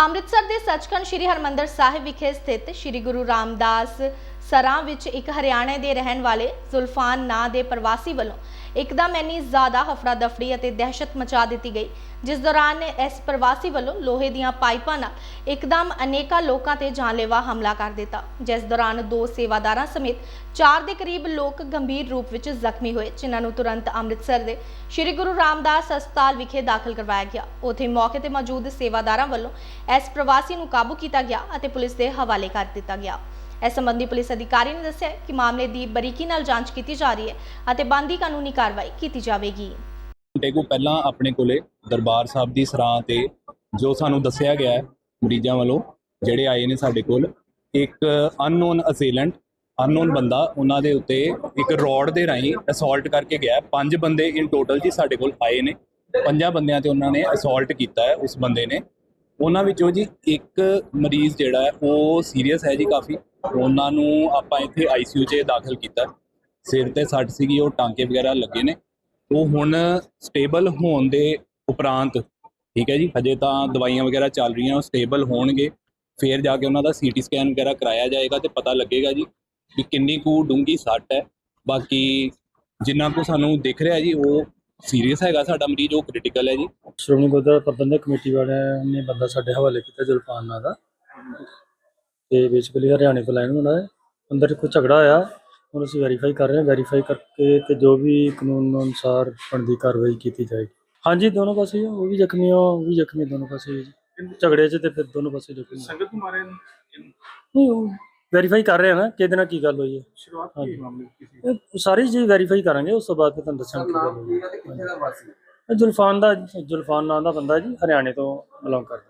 ਅੰਮ੍ਰਿਤਸਰ ਦੇ ਸੱਚਖੰਡ ਸ੍ਰੀ ਹਰਮੰਦਰ ਸਾਹਿਬ ਵਿਖੇ ਸਥਿਤ ਸ੍ਰੀ ਗੁਰੂ ਰਾਮਦਾਸ ਸਰਾਂ ਵਿੱਚ ਇੱਕ ਹਰਿਆਣੇ ਦੇ ਰਹਿਣ ਵਾਲੇ ਜ਼ੁਲਫਾਨ ਨਾਂ ਦੇ ਪ੍ਰਵਾਸੀ ਵੱਲੋਂ ਇੱਕਦਮ ਇੰਨੀ ਜ਼ਿਆਦਾ ਹਫੜਾ ਦਫੜੀ ਅਤੇ ਦਹਿਸ਼ਤ ਮਚਾ ਦਿੱਤੀ ਗਈ, ਜਿਸ ਦੌਰਾਨ ਇਸ ਪ੍ਰਵਾਸੀ ਵੱਲੋਂ ਲੋਹੇ ਦੀਆਂ ਪਾਈਪਾਂ ਨਾਲ ਇੱਕਦਮ ਅਨੇਕਾਂ ਲੋਕਾਂ ਤੇ ਜਾਨਲੇਵਾ ਹਮਲਾ ਕਰ ਦਿੱਤਾ, ਜਿਸ ਦੌਰਾਨ ਦੋ ਸੇਵਾਦਾਰਾਂ ਸਮੇਤ ਚਾਰ ਦੇ ਕਰੀਬ ਲੋਕ ਗੰਭੀਰ ਰੂਪ ਵਿੱਚ ਜ਼ਖਮੀ ਹੋਏ, ਜਿਨ੍ਹਾਂ ਨੂੰ ਤੁਰੰਤ ਅੰਮ੍ਰਿਤਸਰ ਦੇ ਸ੍ਰੀ ਗੁਰੂ ਰਾਮਦਾਸ ਹਸਪਤਾਲ ਵਿਖੇ ਦਾਖਲ ਕਰਵਾਇਆ ਗਿਆ। ਉੱਥੇ ਮੌਕੇ ਤੇ ਮੌਜੂਦ ਸੇਵਾਦਾਰਾਂ ਵੱਲੋਂ ਇਸ ਪ੍ਰਵਾਸੀ ਨੂੰ ਕਾਬੂ ਕੀਤਾ ਗਿਆ ਅਤੇ ਪੁਲਿਸ ਦੇ ਹਵਾਲੇ ਕਰ ਦਿੱਤਾ ਗਿਆ। ਇਸ ਸੰਬੰਧੀ ਪੁਲਿਸ ਅਧਿਕਾਰੀ ਨੇ ਦੱਸਿਆ ਕਿ ਮਾਮਲੇ ਦੀ ਬਰੀਕੀ ਨਾਲ ਜਾਂਚ ਕੀਤੀ ਜਾ ਰਹੀ ਹੈ ਅਤੇ ਬੰਦੀ ਕਾਨੂੰਨੀ ਕਾਰਵਾਈ ਕੀਤੀ ਜਾਵੇਗੀ। ਘੰਟੇ ਕੁ ਪਹਿਲਾਂ ਆਪਣੇ ਕੋਲੇ ਦਰਬਾਰ ਸਾਹਿਬ ਦੀ ਸਰਾਂ ਤੇ ਜੋ ਸਾਨੂੰ ਦੱਸਿਆ ਗਿਆ ਹੈ ਮਰੀਜ਼ਾਂ ਵੱਲੋਂ, ਜਿਹੜੇ ਆਏ ਨੇ ਸਾਡੇ ਕੋਲ, ਇੱਕ ਅਨਨੋਨ ਅਸੇਲੈਂਟ ਅਨਨੋਨ ਬੰਦਾ, ਉਹਨਾਂ ਦੇ ਉੱਤੇ ਇੱਕ ਰੋਡ ਦੇ ਰਾਹੀਂ ਅਸੌਲਟ ਕਰਕੇ ਗਿਆ ਪੰਜ ਬੰਦੇ ਇਨ ਟੋਟਲ ਜੀ ਸਾਡੇ ਕੋਲ ਆਏ ਨੇ। ਪੰਜਾਂ ਬੰਦਿਆਂ ਤੇ ਉਹਨਾਂ ਨੇ ਅਸੌਲਟ ਕੀਤਾ ਹੈ, ਉਸ ਬੰਦੇ ਨੇ। ਉਹਨਾਂ ਵਿੱਚੋਂ ਜੀ ਇੱਕ ਮਰੀਜ਼ ਜਿਹੜਾ ਹੈ, ਉਹ ਸੀਰੀਅਸ ਹੈ ਜੀ ਕਾਫੀ। ਉਹਨਾਂ ਨੂੰ ਆਪਾਂ ਇੱਥੇ ਆਈਸੀਯੂ 'ਚ ਦਾਖਲ ਕੀਤਾ। ਹੈ। ਸਿਰ ਤੇ ਸੱਟ ਸੀਗੀ, ਉਹ ਟਾਂਕੇ ਵਗੈਰਾ ਲੱਗੇ ਨੇ। ਉਹ ਹੁਣ ਸਟੇਬਲ ਹੋਣ ਦੇ ਉਪਰੰਤ, ਠੀਕ ਹੈ ਜੀ, ਹਜੇ ਤਾਂ ਦਵਾਈਆਂ ਵਗੈਰਾ ਚੱਲ ਰਹੀਆਂ, ਉਹ ਸਟੇਬਲ ਹੋਣਗੇ। ਫਿਰ ਜਾ ਕੇ ਉਹਨਾਂ ਦਾ ਸੀਟੀ ਸਕੈਨ ਵਗੈਰਾ ਕਰਾਇਆ ਜਾਏਗਾ ਤੇ ਪਤਾ ਲੱਗੇਗਾ ਜੀ ਕਿ ਕਿੰਨੀ ਕੁ ਡੂੰਗੀ ਸੱਟ ਹੈ। ਬਾਕੀ ਜਿੰਨਾ ਕੁ ਸਾਨੂੰ ਦਿਖ ਰਿਹਾ ਜੀ, ਉਹ ਸੀਰੀਅਸ ਹੈਗਾ ਸਾਡਾ ਮਰੀਜ਼, ਉਹ ਕ੍ਰਿਟੀਕਲ ਹੈ ਜੀ। ਸ਼੍ਰੋਮਣੀ ਗੁਰਦੁਆਰਾ ਪ੍ਰਬੰਧਕ ਕਮੇਟੀ ਵਾਲਿਆਂ ਨੇ ਬੰਦਾ ਸਾਡੇ ਹਵਾਲੇ ਕੀਤਾ ਜਲਪਾਨ ਦਾ। ਤੇ ਬੇਸਿਕਲੀ ਹਰਿਆਣੇ ਤੋਂ ਲੈਣ ਹੁੰਦਾ ਹੈ। ਅੰਦਰ ਕੋਈ ਝਗੜਾ ਆਇਆ ਹੁਣ ਅਸੀਂ ਵੈਰੀਫਾਈ ਕਰ ਰਹੇ ਹਾਂ। ਵੈਰੀਫਾਈ ਕਰਕੇ ਤੇ ਜੋ ਵੀ ਕਾਨੂੰਨ ਅਨੁਸਾਰ ਬਣਦੀ ਕਾਰਵਾਈ ਕੀਤੀ ਜਾਏਗੀ। ਹਾਂਜੀ ਦੋਨੋਂ ਪਾਸੇ ਉਹ ਵੀ ਜ਼ਖਮੀ ਆ ਉਹ ਵੀ ਜ਼ਖਮੀ ਦੋਨੋਂ ਪਾਸੇ ਜੀ। ਝਗੜੇ 'ਚ ਤੇ ਫਿਰ ਦੋਨੋਂ ਪਾਸੇ ਜ਼ਖਮੀ। ਸੰਗਤ ਨੂੰ ਮਾਰੇ ਨਹੀਂ ਉਹ ਵੈਰੀਫਾਈ ਕਰ ਰਹੇ ਹਾਂ ਨਾ ਕਿਹਦੇ ਨਾਲ ਕੀ ਗੱਲ ਹੋਈ ਹੈ ਸ਼ੁਰੂਆਤ। ਕੀ ਮਾਮਲੇ ਦੀ ਸਾਰੀ ਚੀਜ਼ ਵੈਰੀਫਾਈ ਕਰਾਂਗੇ ਉਸ ਤੋਂ ਬਾਅਦ ਫਿਰ ਤੁਹਾਨੂੰ ਦੱਸਾਂਗੇ ਕੀ ਗੱਲ ਹੋਈ ਹੈ। ਕਿੱਥੇ ਦਾ ਵਾਸੀ ਇਹ ਜ਼ੁਲਫਾਨ ਦਾ ਜ਼ੁਲਫਾਨ ਨਾਂ ਦਾ ਬੰਦਾ ਜੀ ਹਰਿਆਣੇ ਤੋਂ ਬਿਲੋਂਗ ਕਰਦਾ।